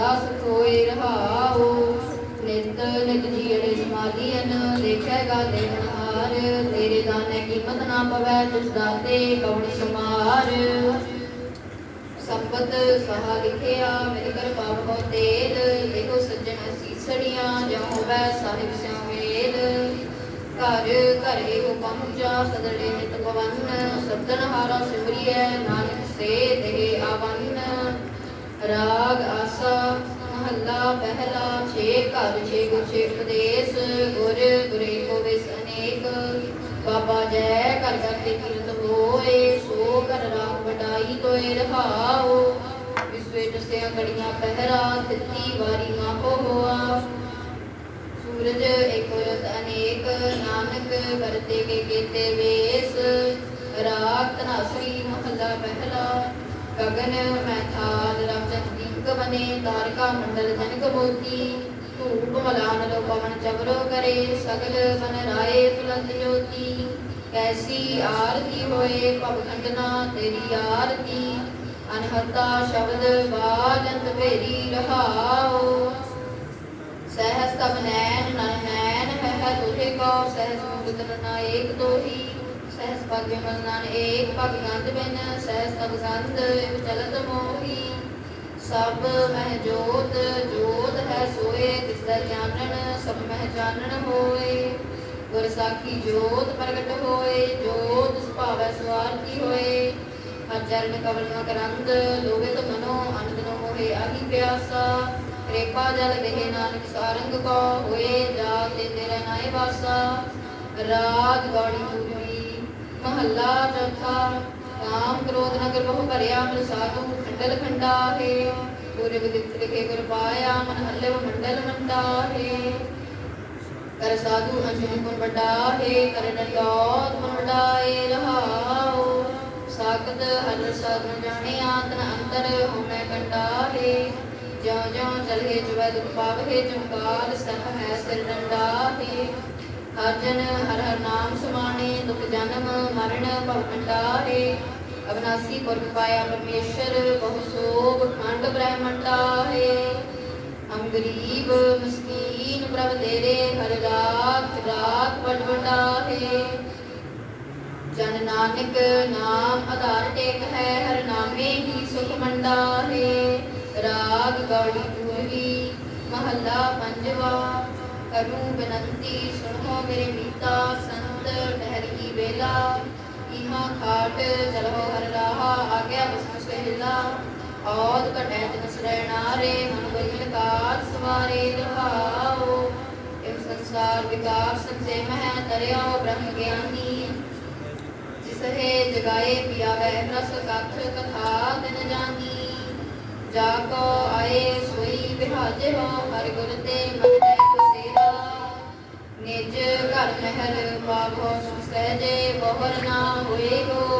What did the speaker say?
ਸਦਾ ਸੁਖ ਹੋਏ ਰਹਾਓ ਨਿਤ ਨਿਤ ਜੀੜੇ ਸਮਾਧੀਨ ਦੇਖੇਗਾ ਦੇਵਨਹਾਰ ਤੇਰੇ ਦਾਨੇ ਕੀਮਤ ਨਾ ਪਵੈ ਤੁਸ ਦਾਤੇ ਕਵਣ ਸਮਾਰ। ਸੰਪਤ ਸਹਾ ਲਿਖਿਆ ਮੇਰੇ ਕਰ ਪਾਪ ਹੋ ਤੇਲ ਦੇਖੋ ਸੱਜਣ ਸੀਸੜੀਆਂ, ਜੋ ਹੋਵੈ ਸਾਹਿਬ ਸਿਉ ਵੇਦ ਘਰ ਘਰ ਇਹੋ ਪਹੁੰਚਾ, ਸਦੜੇ ਨਿਤ ਪਵਨ, ਸੱਜਣ ਹਾਰਾ ਸਿਮਰੀਐ, ਨਾਨਕ ਸੇ ਦੇਹ ਆਵਨ। ਰਾਗ ਆਸਾ, ਮਹੱਲਾ ਪਹਿਲਾ ਛੇ ਘਰ, ਛੇ ਗੁਰ, ਛੇ ਉਪਦੇਸ਼, ਗੁਰ, ਗੁਰੇ ਕੋ ਵਿਸ ਅਨੇਕ। ਬਾਬਾ ਜੈ ਕਰ ਕਰ ਤੇ ਕੀਰਤ ਹੋਏ, ਸੋ ਕਰ ਰਾਮ ਵਡਾਈ ਤੋਏ ਰਹਾਓ ਵਿਸਵੇ ਦਸਿਆ ਗੜੀਆਂ ਪਹਿਰਾ, ਤਿੱਤੀ ਵਾਰੀ ਮਾਪੋ ਹੋਆ। ਸੂਰਜ ਏਕ ਰਤ ਅਨੇਕ, ਨਾਨਕ ਕਰਤੇ ਕੇ ਕੀਤੇ ਵੇਸ। ਰਾਤ ਤਨਾਸਰੀ ਮਹੱਲਾ ਪਹਿਲਾ ਗਗਨ, ਮੈਂ ਥਾਲ ਰਮਜਨ ਦੀਪਕ ਬਨੇ ਤਾਰਕਾ ਮੰਡਲ ਜਨਕ ਮੋਤੀ, ਧੂਪ ਮਲਾਨ ਲੋ ਪਵਨ ਚਵਰੋ ਕਰੇ, ਸਗਲ ਬਨ ਰਾਏ ਤੁਲੰਤ ਜੋਤੀ। ਕੈਸੀ ਆਰਤੀ ਹੋਏ ਭਵ ਖੰਡਨਾ, ਤੇਰੀ ਆਰਤੀ। ਅਨਹਤਾ ਸ਼ਬਦ ਬਾਜੰਤ ਭੇਰੀ ਰਹਾਓ ਸਹਿਸ ਤਬ ਨੈਣ, ਨਨ ਨੈਣ ਹੈ ਹੈ ਤੁਝੇ ਕੋ ਸਹਿਸ ਮੁਕਤ ਨਾ ਏਕ ਤੋਹੀ। ਸਹਿਸ ਭਾਗਯ ਮਨ ਨਾਨ ਏਕ ਭਗ ਗੰਧ ਬਿਨ, ਸਹਿਸ ਤਬ ਗੰਧ ਇਵ ਚਲਤ ਮੋਹੀ। ਸਭ ਮਹਿ ਜੋਤ ਜੋਤ ਹੈ ਸੋਏ, ਤਿਸ ਦਾ ਜਾਣਨ, ਸਭ ਹੋਏ। ਗੁਰ ਸਾਖੀ ਜੋਤ ਪ੍ਰਗਟ ਹੋਏ, ਜੋਤ ਸੁਭਾਵੈ ਸਵਾਰਤੀ ਹੋਏ। ਹਰ ਚਰਨ ਕਵਲ ਮਕਰੰਦ ਲੋਭਿਤ ਮਨੋ ਅਨੰਦ ਨੋ ਮੋਹਿ ਆਹੀ ਪਿਆਸਾ। ਕਿਰਪਾ ਜਲ ਦੇਹ ਨਾਨਕ ਸਾਰੰਗ ਕੋ ਹੋਏ ਜਾ ਤੇ ਤੇਰਾ ਨਾਏ ਵਾਸਾ। ਰਾਗ ਗਾੜੀ ਮਹੱਲਾ ਚੌਥਾ ਕਾਮ ਕ੍ਰੋਧ ਨਗਰ ਬਹੁ ਭਰਿਆ, ਮਨ ਸਾਧੂ ਖੰਡਲ ਖੰਡਾ ਹੈ ਪੂਰੇ ਵਿਦਿਤ ਲਿਖੇ ਗੁਰ ਪਾਇਆ, ਮਨ ਹੱਲੇ ਮੰਡਲ ਮੰਡਾ ਹੈ ਕਰ ਸਾਧੂ ਅੰਜਨ ਗੁਣ ਵੱਡਾ ਹੈ ਕਰ ਡੰਡੋਤ ਮਨ ਵਡਾਏ ਰਹਾਓ ਸਾਖਤ ਹਰ ਸਾਧਨ ਜਾਣਿਆ ਤਨ ਅੰਤਰ ਹੋਮੈ ਕੰਡਾ ਹੈ ਜਿਉ ਜਿਉ ਚਲਹਿ ਜਵੈ ਦੁਖ ਪਾਵਹਿ ਜਮਕਾਲ ਸਭ ਹੈ ਸਿਰ ਡੰਡਾ ਹੈ ਹਰ ਜਨ ਹਰ ਹਰ ਨਾਮ ਸਮਾਣੇ, ਦੁਖ ਜਨਮ, ਮਰਨ, ਭਵ ਕੰਡਾ ਅਬਨਾਸੀ ਪੁਰਖ ਪਾਇਆ ਪਰਮੇਸ਼ਰ, ਬਹੁ ਸੋਭ ਖੰਡ ਬ੍ਰਹਮੰਡਾ ਹੈ ਹਮ ਗਰੀਬ ਮਸਕੀਨ ਪ੍ਰਭ ਤੇਰੇ, ਹਰ ਰਾਤ ਰਾਤ ਬੜ ਜਨ ਨਾਨਕ ਨਾਮ ਆਧਾਰ ਟੇਕ ਹੈ, ਹਰ ਨਾਮੇ ਹੀ ਸੁਖ ਮੰਡਾ ਹੈ ਰਾਗ ਗੌੜੀ ਪੂਰਵੀ, ਮਹੱਲਾ ਪੰਜਵਾ। ਕਰੂੰ ਬੇਨੰਤੀ, ਸੁਣੋ ਮੇਰੇ ਮੀਤਾ, ਸੰਤ ਠਹਿਰੀ ਵੇਲਾ। ਇਹਾਂ ਖਾਟ ਚਲੋ ਹਰ ਰਾਹਾ ਆਗਿਆ ਬਸ ਸਹਿਲਾ। ਔਦ ਘਟੈ ਤਿਨ ਸਰਣਾਰੇ, ਮਨ ਬਲਿਲ ਕਾਰ ਸਵਾਰੇ ਰਹਾਓ ਇਹ ਸੰਸਾਰ ਵਿਕਾਰ ਸੰਸੇ ਮਹਿ ਤਰਿਆ ਬ੍ਰਹਮ ਗਿਆਨੀ। ਜਿਸ ਹੈ ਜਗਾਏ ਪਿਆਵੇ ਰਸ ਕਥ ਕਥਾ ਤਿਨ ਜਾਨੀ। ਜਾ ਕੋ ਆਏ ਸੋਈ ਬਿਹਾਜੇ ਹੋ ਹਰ ਗੁਰ ਤੇ ਮਨੈ ਨਿਜ ਘਰ ਮਹਿਲ ਪਾਵੋ ਸੁਖ ਸਹਿਜੇ ਬਹਰ ਨਾ ਹੋਏ ਗੋ।